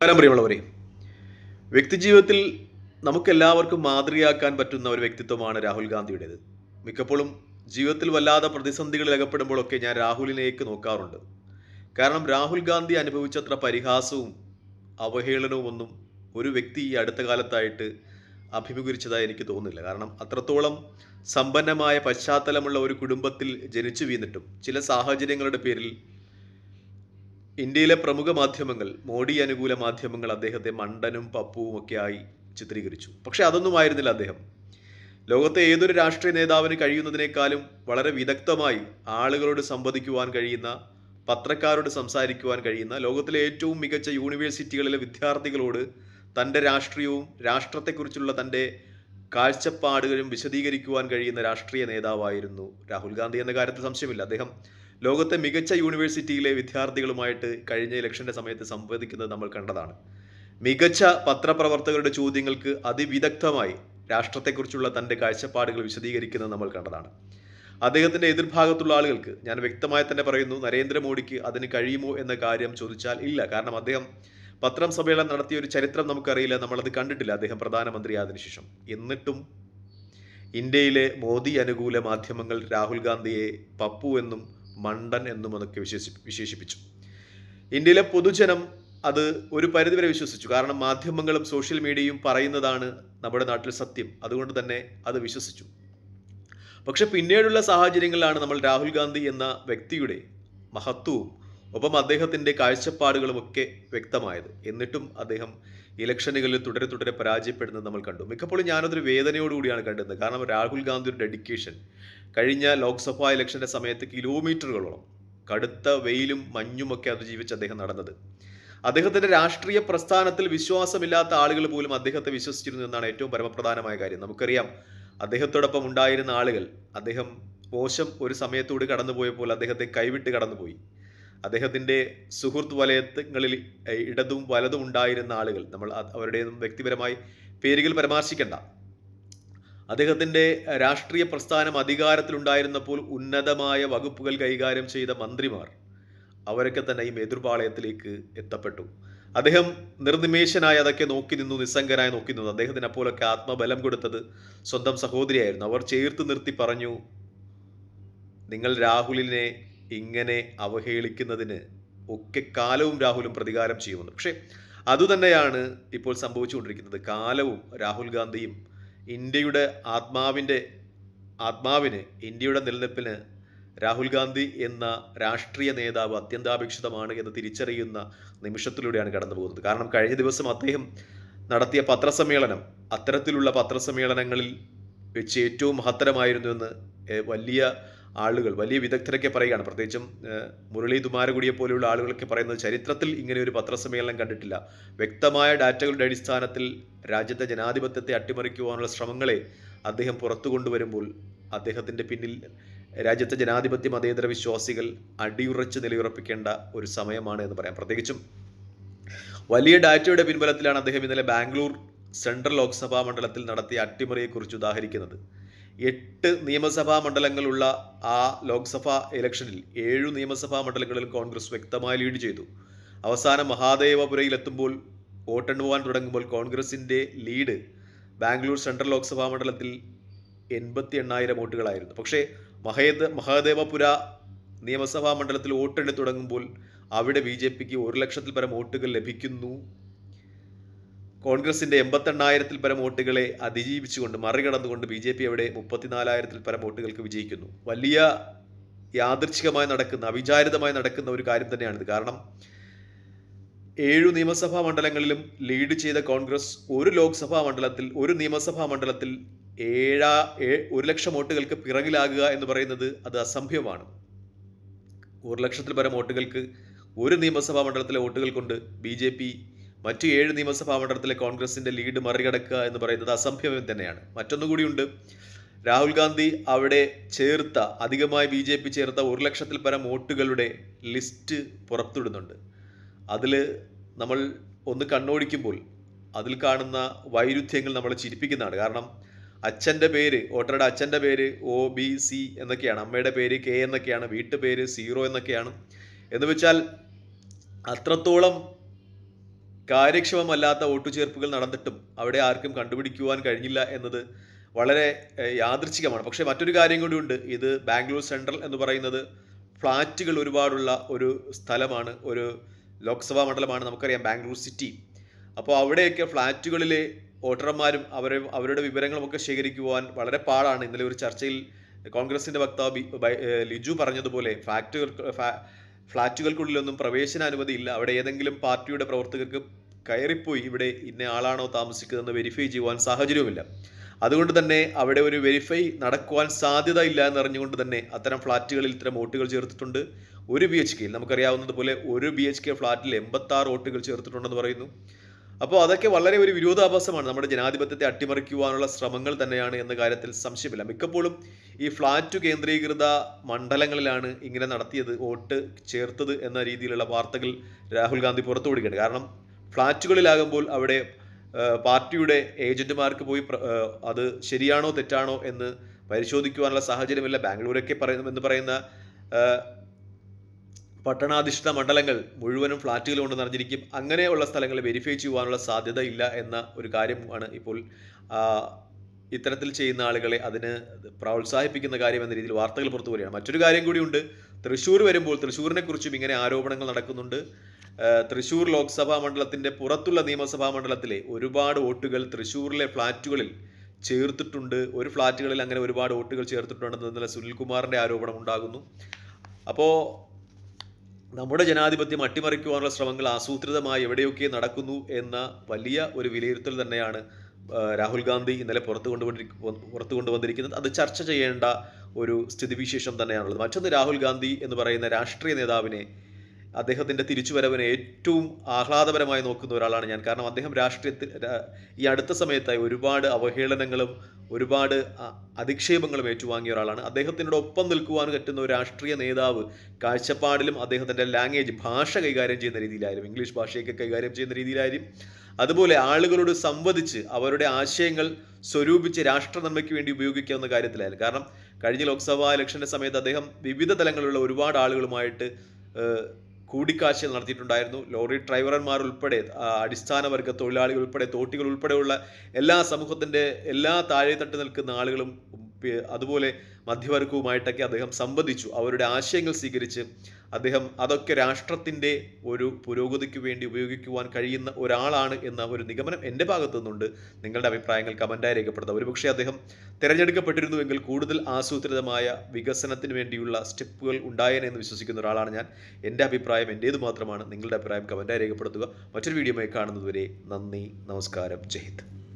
നമസ്കാരം പ്രിയമുള്ളവരെ. വ്യക്തിജീവിതത്തിൽ നമുക്കെല്ലാവർക്കും മാതൃകയാക്കാൻ പറ്റുന്ന ഒരു വ്യക്തിത്വമാണ് രാഹുൽ ഗാന്ധിയുടേത്. മിക്കപ്പോഴും ജീവിതത്തിൽ വല്ലാതെ പ്രതിസന്ധികളിൽ അകപ്പെടുമ്പോഴൊക്കെ ഞാൻ രാഹുലിനേക്ക് നോക്കാറുണ്ട്. കാരണം രാഹുൽ ഗാന്ധി അനുഭവിച്ചത്ര പരിഹാസവും അവഹേളനവും ഒന്നും ഒരു വ്യക്തി ഈ അടുത്ത കാലത്തായിട്ട് അഭിമുഖീകരിച്ചതായി എനിക്ക് തോന്നുന്നില്ല. കാരണം അത്രത്തോളം സമ്പന്നമായ പശ്ചാത്തലമുള്ള ഒരു കുടുംബത്തിൽ ജനിച്ചു വീണിട്ടും ചില സാഹചര്യങ്ങളുടെ പേരിൽ ഇന്ത്യയിലെ പ്രമുഖ മാധ്യമങ്ങൾ മോഡി അനുകൂല മാധ്യമങ്ങൾ അദ്ദേഹത്തെ മണ്ടനും പപ്പുവും ഒക്കെ ആയി ചിത്രീകരിച്ചു. പക്ഷെ അതൊന്നും ആയിരുന്നില്ല അദ്ദേഹം. ലോകത്തെ ഏതൊരു രാഷ്ട്രീയ നേതാവിന് കഴിയുന്നതിനേക്കാളും വളരെ വിദഗ്ധമായി ആളുകളോട് സംവദിക്കുവാൻ കഴിയുന്ന പത്രക്കാരോട് സംസാരിക്കുവാൻ കഴിയുന്ന ലോകത്തിലെ ഏറ്റവും മികച്ച യൂണിവേഴ്സിറ്റികളിലെ വിദ്യാർത്ഥികളോട് തന്റെ രാഷ്ട്രീയവും രാഷ്ട്രത്തെക്കുറിച്ചുള്ള തന്റെ കാഴ്ചപ്പാടുകളും വിശദീകരിക്കുവാൻ കഴിയുന്ന രാഷ്ട്രീയ നേതാവായിരുന്നു രാഹുൽ ഗാന്ധി എന്ന കാര്യത്തിൽ സംശയമില്ല. അദ്ദേഹം ലോകത്തെ മികച്ച യൂണിവേഴ്സിറ്റിയിലെ വിദ്യാർത്ഥികളുമായിട്ട് കഴിഞ്ഞ ഇലക്ഷന്റെ സമയത്ത് സംവദിക്കുന്നത് നമ്മൾ കണ്ടതാണ്. മികച്ച പത്രപ്രവർത്തകരുടെ ചോദ്യങ്ങൾക്ക് അതിവിദഗ്ധമായി രാഷ്ട്രത്തെക്കുറിച്ചുള്ള തന്റെ കാഴ്ചപ്പാടുകൾ വിശദീകരിക്കുന്നത് നമ്മൾ കണ്ടതാണ്. അദ്ദേഹത്തിന്റെ എതിർഭാഗത്തുള്ള ആളുകൾക്ക് ഞാൻ വ്യക്തമായി തന്നെ പറയുന്നു നരേന്ദ്രമോദിക്ക് അതിന് കഴിയുമോ എന്ന കാര്യം ചോദിച്ചാൽ ഇല്ല. കാരണം അദ്ദേഹം പത്രം സമ്മേളനം നടത്തിയ ഒരു ചരിത്രം നമുക്കറിയില്ല നമ്മളത് കണ്ടിട്ടില്ല. അദ്ദേഹം പ്രധാനമന്ത്രിയായതിനു ശേഷം. എന്നിട്ടും ഇന്ത്യയിലെ മോദി അനുകൂല മാധ്യമങ്ങൾ രാഹുൽ ഗാന്ധിയെ പപ്പു എന്നും മണ്ടൻ എന്നും അതൊക്കെ വിശേഷി വിശേഷിപ്പിച്ചു. ഇന്ത്യയിലെ പൊതുജനം അത് ഒരു പരിധിവരെ വിശ്വസിച്ചു. കാരണം മാധ്യമങ്ങളും സോഷ്യൽ മീഡിയയും പറയുന്നതാണ് നമ്മുടെ നാട്ടിൽ സത്യം. അതുകൊണ്ട് തന്നെ അത് വിശ്വസിച്ചു. പക്ഷെ പിന്നീടുള്ള സാഹചര്യങ്ങളിലാണ് നമ്മൾ രാഹുൽ ഗാന്ധി എന്ന വ്യക്തിയുടെ മഹത്വവും ഒപ്പം അദ്ദേഹത്തിന്റെ കാഴ്ചപ്പാടുകളുമൊക്കെ വ്യക്തമായത്. എന്നിട്ടും അദ്ദേഹം ഇലക്ഷനുകളിൽ തുടരെ തുടരെ പരാജയപ്പെടുന്നത് നമ്മൾ കണ്ടു. മിക്കപ്പോഴും ഞാനതൊരു വേദനയോടുകൂടിയാണ് കണ്ടത്. കാരണം രാഹുൽ ഗാന്ധിയുടെ ഡെഡിക്കേഷൻ കഴിഞ്ഞ ലോക്സഭാ ഇലക്ഷന്റെ സമയത്ത് കിലോമീറ്ററുകളോളം കടുത്ത വെയിലും മഞ്ഞുമൊക്കെ അതിജീവിച്ച് അദ്ദേഹം നടന്നത്. അദ്ദേഹത്തിന്റെ രാഷ്ട്രീയ പ്രസ്ഥാനത്തിൽ വിശ്വാസമില്ലാത്ത ആളുകൾ പോലും അദ്ദേഹത്തെ വിശ്വസിച്ചിരുന്നു എന്നാണ് ഏറ്റവും പരമപ്രധാനമായ കാര്യം. നമുക്കറിയാം അദ്ദേഹത്തോടൊപ്പം ഉണ്ടായിരുന്ന ആളുകൾ അദ്ദേഹം മോശം ഒരു സമയത്തോട് കടന്നുപോയപ്പോൾ അദ്ദേഹത്തെ കൈവിട്ട് കടന്നുപോയി. അദ്ദേഹത്തിന്റെ സുഹൃത്ത് വലയങ്ങളിൽ ഇടതും വലതും ഉണ്ടായിരുന്ന ആളുകൾ നമ്മൾ അവരുടേതും വ്യക്തിപരമായി പേരുകൾ പരാമർശിക്കണ്ട. അദ്ദേഹത്തിന്റെ രാഷ്ട്രീയ പ്രസ്ഥാനം അധികാരത്തിലുണ്ടായിരുന്നപ്പോൾ ഉന്നതമായ വകുപ്പുകൾ കൈകാര്യം ചെയ്ത മന്ത്രിമാർ അവരൊക്കെ തന്നെ ഈ എതിർപാളയത്തിലേക്ക് എത്തപ്പെട്ടു. അദ്ദേഹം നിർനിമേഷനായി അതൊക്കെ നോക്കി നിന്നു നിസ്സംഗനായി നോക്കി നിന്നു. അദ്ദേഹത്തിന് അപ്പോഴൊക്കെ ആത്മബലം കൊടുത്തത് സ്വന്തം സഹോദരിയായിരുന്നു. അവർ ചേർത്ത് നിർത്തി പറഞ്ഞു നിങ്ങൾ രാഹുലിനെ ഇങ്ങനെ അവഹേളിക്കുന്നതിന് ഒക്കെ കാലവും രാഹുലും പ്രതികാരം ചെയ്യുമെന്ന്. പക്ഷേ അതുതന്നെയാണ് ഇപ്പോൾ സംഭവിച്ചുകൊണ്ടിരിക്കുന്നത്. കാലവും രാഹുൽ ഗാന്ധിയും ഇന്ത്യയുടെ ആത്മാവിന്റെ ആത്മാവിന് ഇന്ത്യയുടെ നിലനിൽപ്പിന് രാഹുൽ ഗാന്ധി എന്ന രാഷ്ട്രീയ നേതാവ് അത്യന്താപേക്ഷിതമാണ് എന്ന് തിരിച്ചറിയുന്ന നിമിഷത്തിലൂടെയാണ് കടന്നു പോകുന്നത് കാരണം കഴിഞ്ഞ ദിവസം അദ്ദേഹം നടത്തിയ പത്രസമ്മേളനം അത്തരത്തിലുള്ള പത്രസമ്മേളനങ്ങളിൽ വെച്ച് ഏറ്റവും മഹത്തരമായിരുന്നു എന്ന് വലിയ ആളുകൾ വലിയ വിദഗ്ധരൊക്കെ പറയുകയാണ്. പ്രത്യേകിച്ചും മുരളി തുമാരകുടിയെ പോലെയുള്ള ആളുകളൊക്കെ പറയുന്നത് ചരിത്രത്തിൽ ഇങ്ങനെ ഒരു പത്രസമ്മേളനം കണ്ടിട്ടില്ല. വ്യക്തമായ ഡാറ്റകളുടെ അടിസ്ഥാനത്തിൽ രാജ്യത്തെ ജനാധിപത്യത്തെ അട്ടിമറിക്കുവാനുള്ള ശ്രമങ്ങളെ അദ്ദേഹം പുറത്തു കൊണ്ടുവരുമ്പോൾ അദ്ദേഹത്തിന്റെ പിന്നിൽ രാജ്യത്തെ ജനാധിപത്യ മതേതര വിശ്വാസികൾ അടിയുറച്ച് നിലയുറപ്പിക്കേണ്ട ഒരു സമയമാണ് എന്ന് പറയാം. പ്രത്യേകിച്ചും വലിയ ഡാറ്റയുടെ പിൻബലത്തിലാണ് അദ്ദേഹം ഇന്നലെ ബാംഗ്ലൂർ സെൻട്രൽ ലോക്സഭാ മണ്ഡലത്തിൽ നടത്തിയ അട്ടിമറിയെക്കുറിച്ച് ഉദാഹരിക്കുന്നത്. എട്ട് നിയമസഭാ മണ്ഡലങ്ങളുള്ള ആ ലോക്സഭാ ഇലക്ഷനിൽ ഏഴു നിയമസഭാ മണ്ഡലങ്ങളിൽ കോൺഗ്രസ് വ്യക്തമായി ലീഡ് ചെയ്തു. അവസാനം മഹാദേവപുരയിലെത്തുമ്പോൾ വോട്ടെണ്ണുവാൻ തുടങ്ങുമ്പോൾ കോൺഗ്രസിന്റെ ലീഡ് ബാംഗ്ലൂർ സെൻട്രൽ ലോക്സഭാ മണ്ഡലത്തിൽ എൺപത്തി എണ്ണായിരം വോട്ടുകളായിരുന്നു. പക്ഷേ മഹേദ് മഹാദേവപുര നിയമസഭാ മണ്ഡലത്തിൽ വോട്ടെണ്ണി തുടങ്ങുമ്പോൾ അവിടെ ബി ജെ പിക്ക് ഒരു ലക്ഷത്തിൽ പരം വോട്ടുകൾ ലഭിക്കുന്നു. കോൺഗ്രസിന്റെ എൺപത്തെണ്ണായിരത്തിൽ പരം വോട്ടുകളെ അതിജീവിച്ചുകൊണ്ട് മറികടന്നുകൊണ്ട് ബി ജെ പി അവിടെ മുപ്പത്തിനാലായിരത്തിൽ പരം വോട്ടുകൾക്ക് വിജയിക്കുന്നു. വലിയ യാദൃച്ഛികമായി നടക്കുന്ന അവിചാരിതമായി നടക്കുന്ന ഒരു കാര്യം തന്നെയാണിത്. കാരണം ഏഴു നിയമസഭാ മണ്ഡലങ്ങളിലും ലീഡ് ചെയ്ത കോൺഗ്രസ് ഒരു ലോക്സഭാ മണ്ഡലത്തിൽ ഒരു നിയമസഭാ മണ്ഡലത്തിൽ ഏഴാ ഒരു ലക്ഷം വോട്ടുകൾക്ക് പിറകിലാകുക എന്ന് പറയുന്നത് അത് അസംഭ്യമാണ് ഒരു ലക്ഷത്തിൽ പരം വോട്ടുകൾക്ക് ഒരു നിയമസഭാ മണ്ഡലത്തിലെ വോട്ടുകൾ കൊണ്ട് ബി ജെ പി മറ്റു ഏഴ് നിയമസഭാ മണ്ഡലത്തിലെ കോൺഗ്രസിന്റെ ലീഡ് മറികടക്കുക എന്ന് പറയുന്നത് അസംഭവം തന്നെയാണ്. മറ്റൊന്നുകൂടിയുണ്ട് രാഹുൽ ഗാന്ധി അവിടെ ചേർത്ത അധികമായി ബി ജെ പി ചേർത്ത ഒരു ലക്ഷത്തിൽ പരം വോട്ടുകളുടെ ലിസ്റ്റ് പുറത്തുവിടുന്നുണ്ട്. അതിൽ നമ്മൾ ഒന്ന് കണ്ണോടിക്കുമ്പോൾ അതിൽ കാണുന്ന വൈരുദ്ധ്യങ്ങൾ നമ്മളെ ചിരിപ്പിക്കുന്നതാണ്. കാരണം അച്ഛന്റെ പേര് ഓട്ടോയുടെ അച്ഛന്റെ പേര് ഒ ബി സി എന്നൊക്കെയാണ്. അമ്മയുടെ പേര് കെ എന്നൊക്കെയാണ്. വീട്ടുപേര് സീറോ എന്നൊക്കെയാണ്. എന്ന് വെച്ചാൽ അത്രത്തോളം കാര്യക്ഷമമല്ലാത്ത വോട്ടുചേർപ്പുകൾ നടന്നിട്ടും അവിടെ ആർക്കും കണ്ടുപിടിക്കുവാൻ കഴിഞ്ഞില്ല എന്നത് വളരെ യാദൃച്ഛികമാണ്. പക്ഷേ മറ്റൊരു കാര്യം കൂടിയുണ്ട് ഇത് ബാംഗ്ലൂർ സെൻട്രൽ എന്ന് പറയുന്നത് ഫ്ലാറ്റുകൾ ഒരുപാടുള്ള ഒരു സ്ഥലമാണ്. ഒരു ലോക്സഭാ മണ്ഡലമാണ് നമുക്കറിയാം ബാംഗ്ലൂർ സിറ്റി. അപ്പോൾ അവിടെയൊക്കെ ഫ്ലാറ്റുകളിലെ വോട്ടർമാരും അവരെ അവരുടെ വിവരങ്ങളുമൊക്കെ ശേഖരിക്കുവാൻ വളരെ പാടാണ്. ഇന്നലെ ഒരു ചർച്ചയിൽ കോൺഗ്രസിന്റെ വക്താവ് ലിജു പറഞ്ഞതുപോലെ ഫ്ലാറ്റുകൾ ഫ്ളാറ്റുകൾക്കുള്ളിലൊന്നും പ്രവേശന അനുമതി ഇല്ല. അവിടെ ഏതെങ്കിലും പാർട്ടിയുടെ പ്രവർത്തകർക്ക് കയറിപ്പോയി ഇവിടെ ഇന്ന ആളാണോ താമസിക്കുന്നതെന്ന് വെരിഫൈ ചെയ്യുവാൻ സാഹചര്യവുമില്ല. അതുകൊണ്ട് തന്നെ അവിടെ ഒരു വെരിഫൈ നടക്കുവാൻ സാധ്യത ഇല്ല എന്നറിഞ്ഞുകൊണ്ട് തന്നെ അത്തരം ഫ്ലാറ്റുകളിൽ ഇത്തരം വോട്ടുകൾ ചേർത്തിട്ടുണ്ട്. ഒരു ബി എച്ച് കെയിൽ നമുക്കറിയാവുന്നതുപോലെ ഒരു ബി എച്ച് കെ ഫ്ലാറ്റിൽ എൺപത്തി ആറ് വോട്ടുകൾ ചേർത്തിട്ടുണ്ടെന്ന് പറയുന്നു. അപ്പോൾ അതൊക്കെ വളരെ ഒരു വിരോധാഭാസമാണ്. നമ്മുടെ ജനാധിപത്യത്തെ അട്ടിമറിക്കുവാനുള്ള ശ്രമങ്ങൾ തന്നെയാണ് എന്ന കാര്യത്തിൽ സംശയമില്ല. മിക്കപ്പോഴും ഈ ഫ്ലാറ്റ് കേന്ദ്രീകൃത മണ്ഡലങ്ങളിലാണ് ഇങ്ങനെ നടത്തിയത് വോട്ട് ചേർത്തത് എന്ന രീതിയിലുള്ള വാർത്തകൾ രാഹുൽ ഗാന്ധി പുറത്തുവിടുകയാണ് കാരണം ഫ്ലാറ്റുകളിലാകുമ്പോൾ അവിടെ പാർട്ടിയുടെ ഏജന്റുമാർക്ക് പോയി അത് ശരിയാണോ തെറ്റാണോ എന്ന് പരിശോധിക്കുവാനുള്ള സാഹചര്യമില്ല. ബാംഗ്ലൂരൊക്കെ പറയുന്ന എന്ന് പറയുന്ന പട്ടണാധിഷ്ഠിത മണ്ഡലങ്ങൾ മുഴുവനും ഫ്ലാറ്റുകൾ കൊണ്ട് നിറഞ്ഞിരിക്കും. അങ്ങനെയുള്ള സ്ഥലങ്ങൾ വെരിഫൈ ചെയ്യുവാനുള്ള സാധ്യത ഇല്ല എന്ന ഒരു കാര്യമാണ് ഇപ്പോൾ ഇത്തരത്തിൽ ചെയ്യുന്ന ആളുകളെ അതിന് പ്രോത്സാഹിപ്പിക്കുന്ന കാര്യം എന്ന രീതിയിൽ വാർത്തകൾ പുറത്തു വരികയാണ്. മറ്റൊരു കാര്യം കൂടിയുണ്ട് തൃശ്ശൂർ വരുമ്പോൾ തൃശ്ശൂരിനെ കുറിച്ചും ഇങ്ങനെ ആരോപണങ്ങൾ നടക്കുന്നുണ്ട്. തൃശ്ശൂർ ലോക്സഭാ മണ്ഡലത്തിന്റെ പുറത്തുള്ള നിയമസഭാ മണ്ഡലത്തിലെ ഒരുപാട് വോട്ടുകൾ തൃശ്ശൂരിലെ ഫ്ലാറ്റുകളിൽ ചേർത്തിട്ടുണ്ട്. ഒരു ഫ്ലാറ്റുകളിൽ അങ്ങനെ ഒരുപാട് വോട്ടുകൾ ചേർത്തിട്ടുണ്ടെന്ന് ഇന്നലെ സുനിൽകുമാറിന്റെ ആരോപണം ഉണ്ടാകുന്നു. അപ്പോൾ നമ്മുടെ ജനാധിപത്യം അട്ടിമറിക്കുവാനുള്ള ശ്രമങ്ങൾ ആസൂത്രിതമായി എവിടെയൊക്കെ നടക്കുന്നു എന്ന വലിയ ഒരു വിലയിരുത്തൽ തന്നെയാണ് രാഹുൽ ഗാന്ധി ഇന്നലെ പുറത്തു കൊണ്ടുവന്നി പുറത്തു കൊണ്ടുവന്നിരിക്കുന്നത്. അത് ചർച്ച ചെയ്യേണ്ട ഒരു സ്ഥിതിവിശേഷം തന്നെയാണുള്ളത്. മറ്റൊന്ന് രാഹുൽ ഗാന്ധി എന്ന് പറയുന്ന രാഷ്ട്രീയ നേതാവിനെ അദ്ദേഹത്തിന്റെ തിരിച്ചുവരവിനെ ഏറ്റവും ആഹ്ലാദപരമായി നോക്കുന്ന ഒരാളാണ് ഞാൻ. കാരണം അദ്ദേഹം രാഷ്ട്രീയത്തിൽ ഈ അടുത്ത സമയത്തായി ഒരുപാട് അവഹേളനങ്ങളും ഒരുപാട് അധിക്ഷേപങ്ങളും ഏറ്റുവാങ്ങിയ ഒരാളാണ്. അദ്ദേഹത്തിനോട് ഒപ്പം നിൽക്കുവാൻ പറ്റുന്ന ഒരു രാഷ്ട്രീയ നേതാവ് കാഴ്ചപ്പാടിലും അദ്ദേഹത്തിന്റെ ലാംഗ്വേജ് ഭാഷ കൈകാര്യം ചെയ്യുന്ന രീതിയിലായാലും ഇംഗ്ലീഷ് ഭാഷയൊക്കെ കൈകാര്യം ചെയ്യുന്ന രീതിയിലായാലും അതുപോലെ ആളുകളോട് സംവദിച്ച് അവരുടെ ആശയങ്ങൾ സ്വരൂപിച്ച് രാഷ്ട്ര നന്മയ്ക്ക് വേണ്ടി ഉപയോഗിക്കാവുന്ന കാര്യത്തിലായാലും കാരണം കഴിഞ്ഞ ലോക്സഭാ ഇലക്ഷന്റെ സമയത്ത് അദ്ദേഹം വിവിധ തലങ്ങളിലുള്ള ഒരുപാട് ആളുകളുമായിട്ട് ഏഹ്, കൂടിക്കാഴ്ച നടത്തിയിട്ടുണ്ടായിരുന്നു. ലോറി ഡ്രൈവർമാർ ഉൾപ്പെടെ അടിസ്ഥാന വർഗ തൊഴിലാളികൾ ഉൾപ്പെടെ തോട്ടികൾ ഉൾപ്പെടെയുള്ള എല്ലാ സമൂഹത്തിന്റെ എല്ലാ താഴെത്തട്ട് നിൽക്കുന്ന ആളുകളും അതുപോലെ മധ്യവർഗവുമായിട്ടൊക്കെ അദ്ദേഹം സംവദിച്ചു. അവരുടെ ആശയങ്ങൾ സ്വീകരിച്ച് അദ്ദേഹം അതൊക്കെ രാഷ്ട്രത്തിന്റെ ഒരു പുരോഗതിക്ക് വേണ്ടി ഉപയോഗിക്കുവാൻ കഴിയുന്ന ഒരാളാണ് എന്ന ഒരു നിഗമനം എന്റെ ഭാഗത്തു നിന്നുണ്ട് നിങ്ങളുടെ അഭിപ്രായങ്ങൾ കമന്റായി രേഖപ്പെടുത്താം. ഒരുപക്ഷെ അദ്ദേഹം തിരഞ്ഞെടുക്കപ്പെട്ടിരുന്നുവെങ്കിൽ കൂടുതൽ ആസൂത്രിതമായ വികസനത്തിന് വേണ്ടിയുള്ള സ്റ്റെപ്പുകൾ ഉണ്ടായേനെ എന്ന് വിശ്വസിക്കുന്ന ഒരാളാണ് ഞാൻ. എന്റെ അഭിപ്രായം എന്റേത് മാത്രമാണ്. നിങ്ങളുടെ അഭിപ്രായം കമന്റായി രേഖപ്പെടുത്തുക. മറ്റൊരു വീഡിയോയുമായി കാണുന്നതുവരെ നന്ദി. നമസ്കാരം. ജയ് ഹിന്ദ്.